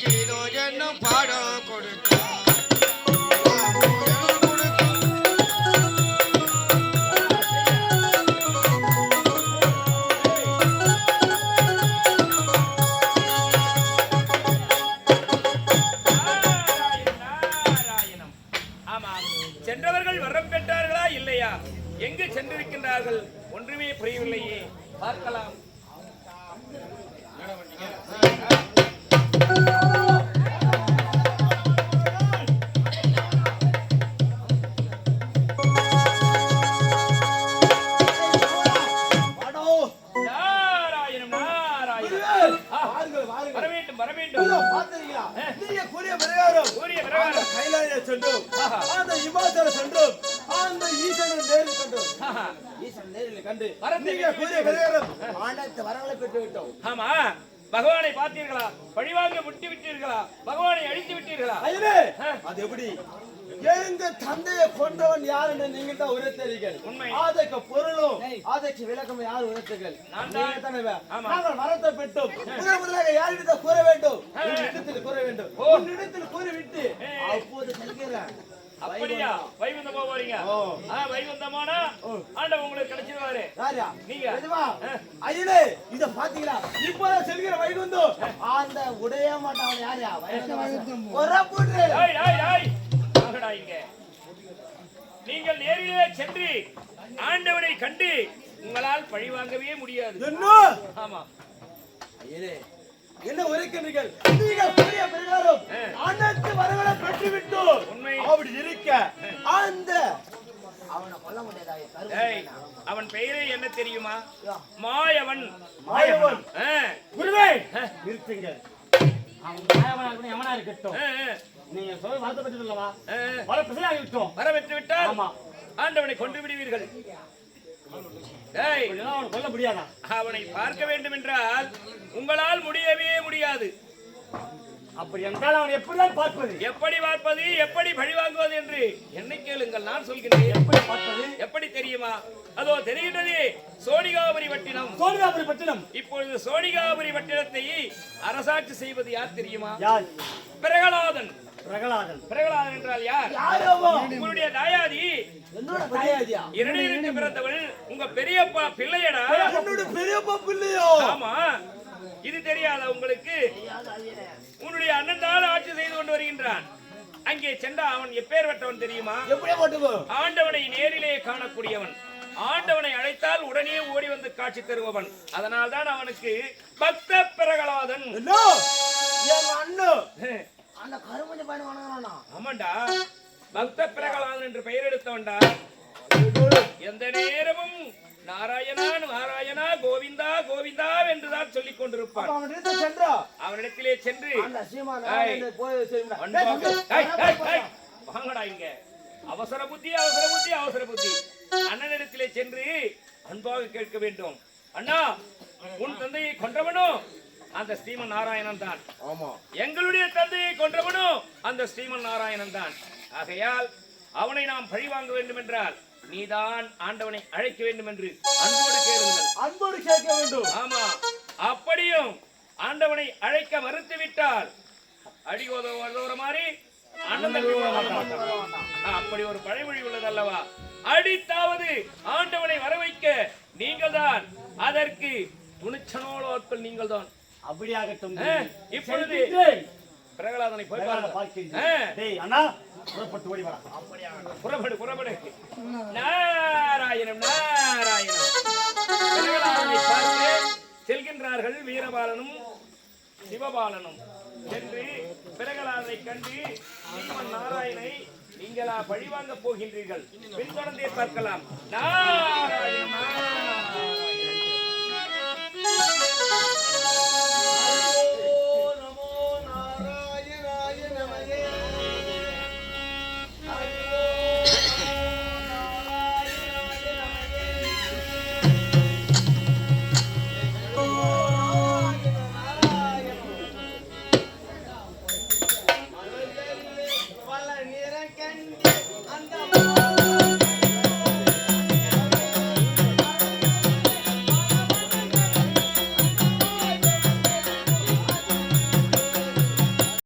கீழோ என்னும் பாடம் கொடுத்தான் சென்றவர்கள் வரம் பெற்றார்களா இல்லையா? எங்கு சென்றிருக்கின்றார்கள்? ஒன்றுமே புரியவில்லையே. பார்க்கலாம். வாருங்கள் வர வேண்டும் பார்த்தீங்களா நீங்க கூறிய பிரகாரம் கூறிய பிரகாரம். கைலாய சென்றோம். அந்த இமாச்சல சென்றோம். அந்த ஈசனை நேரில் கண்டோம். ஆஹா. ஈசன் நேரில் கண்டு நீங்க கூறிய பிரகாரம் ஆண்டத்து வரங்களை பெற்று விட்டோம் ஆமா. பகவானை பார்த்தீர்களா? பழிவாங்க விட்டு விட்டீர்களா பகவானை அழித்து விட்டீர்களா. அது எப்படி? எங்க தந்தையை கொண்டவன் யார் என்று நீங்க தான் உரைத்தீர்கள். அதற்கு பொருளும் அதற்கு விளக்கம் யார் உரைத்தீர்கள். நாங்கள் வரத்தை பெற்றோம் முதல் முதலாக யாரிடத்தில் கூற வேண்டும் உன்னிடத்தில் கூற வேண்டும் ஓ. உன்னிடத்தில் கூறிவிட்டு. அப்போது அப்படியா வைகுந்தம் போறீங்க வைகுந்தமானா ஆண்டவன் உங்களுக்கு கிடைச்சிருவாரு யாரா? நீங்க. ஐயனே, இத பாத்தீங்களா? இப்பதான் செல்கிற வைகுந்தம். அந்த உடைய மாட்டான் யாரா? வைகுந்தவாசன். ஒரு புட்டு. டாய் டாய் டாய் வாங்கடா இங்க நீங்கள் நேரிலே சென்று ஆண்டவனை கண்டு உங்களால் பழி வாங்கவே முடியாது என்ன? ஆமா என்ன உரைக்கின்றீர்கள்? நீங்கள் பிரகாரம். அனைத்து. உண்மை. அப்படி இருக்க அந்த அவனை பெயரே என்ன தெரியுமா மாயவன் மாயவன். குருவே நிறுத்துங்க அவன் மாயவனா இருக்கட்டும், நீங்க சொல்ல வருத்தப்பட்டது இல்லவா? வர விட்டோம். வர பெற்று விட்டால் ஆமா. ஆண்டவனை கொண்டு விடுவீர்கள். கொல்ல முடியாதா? அவனை பார்க்க வேண்டும் என்றால் உங்களால் முடியவே முடியாது. அப்படி என்றால் அவனை எப்படிதான் பார்ப்பது? எப்படி பார்ப்பது எப்படி பழி வாங்குவது என்று? என்னை கேளுங்கள் நான் சொல்கிறேன். எப்படி பார்ப்பது? எப்படி தெரியுமா? அதோ தெரிகின்றது சோனிகாபுரி வட்டினம். சோனிகாபுரி பட்டினம் இப்பொழுது சோனிகாபுரி வட்டினத்தை அரசாட்சி செய்வது யார் தெரியுமா? பிரகலாதன். பிரகலாதன். பிரகலாதன் என்றால் யார்? யாரவோ உங்களுடைய தாயாதி. இரண்டிற்கு பிறந்தவள். உங்க பெரியப்பா பிள்ளையடா. என்னோட பெரியப்பா பிள்ளையோ? ஆமா. இது தெரியாதா உங்களுக்கு? உன்னுடைய அண்ணன் தான் ஆட்சி செய்து கொண்டு வருகின்றான். அங்கே சென்றா அவன் எப்பேற்பட்டவன் தெரியுமா? ஆண்டவனை நேரிலே காணக்கூடியவன். ஆண்டவனை அழைத்தால் உடனே ஓடி வந்து காட்சி தருபவன். அதனால் தான் அவனுக்கு பக்த பிரகலாதன். அண்ணன். அந்த கருமஞ்ச பையன் வணங்குறானா ஆமாண்டா. பக்த பிரகலாதன் என்று பெயர் எடுத்தவன்டா. எந்த நேரமும் நாராயணா நாராயணா கோவிந்தா கோவிந்தா என்றுதான் சொல்லிக் கொண்டிருப்பான். சென்றா? அவனிடத்திலே சென்று. வாங்கடா இங்க. அவசர புத்தி அவசர புத்தி அவசர புத்தி. அண்ணனிடத்திலே சென்று அன்பாக கேட்க வேண்டும். அண்ணா உன் தந்தையை கொன்றவனோ? அந்த ஸ்ரீமன் நாராயணன் தான். ஆமா. எங்களுடைய தந்தையை கொன்றவனோ அந்த ஸ்ரீமன் நாராயணன் தான். ஆகையால் அவனை நாம் பழி வாங்க வேண்டும் என்றால் நீதான் ஆண்டவனை அழைக்க வேண்டும் என்று அன்போடு கேளுங்கள். அன்போடு கேட்க வேண்டும். ஆமா. அப்படியும் ஆண்டவனை அழைக்க மறுத்து விட்டால் அடி உதவுற மாதிரி. அப்படி ஒரு பழமொழி உள்ளது அல்லவா அடித்தாவது ஆண்டவனை வர வைக்க நீங்கள் தான் அதற்கு துணிச்சனோடு நீங்கள் தான் அப்படியாகட்டும் இப்பொழுது. பிரகலாதனை போய் டேய், அண்ணா புறப்பட்டு ஓடி வரா புறப்படு புறப்படு. நாராயணம் நாராயணம். பிரகலாதனை பார்த்து செல்கின்றார்கள் வீரபாலனும் சிவபாலனும். சென்று பிரகலாதனை கண்டு ஸ்ரீமன் நாராயணை நீங்களா பழிவாங்க போகின்றீர்கள். பின்தொடர்ந்தே பார்க்கலாம். நாராயணம்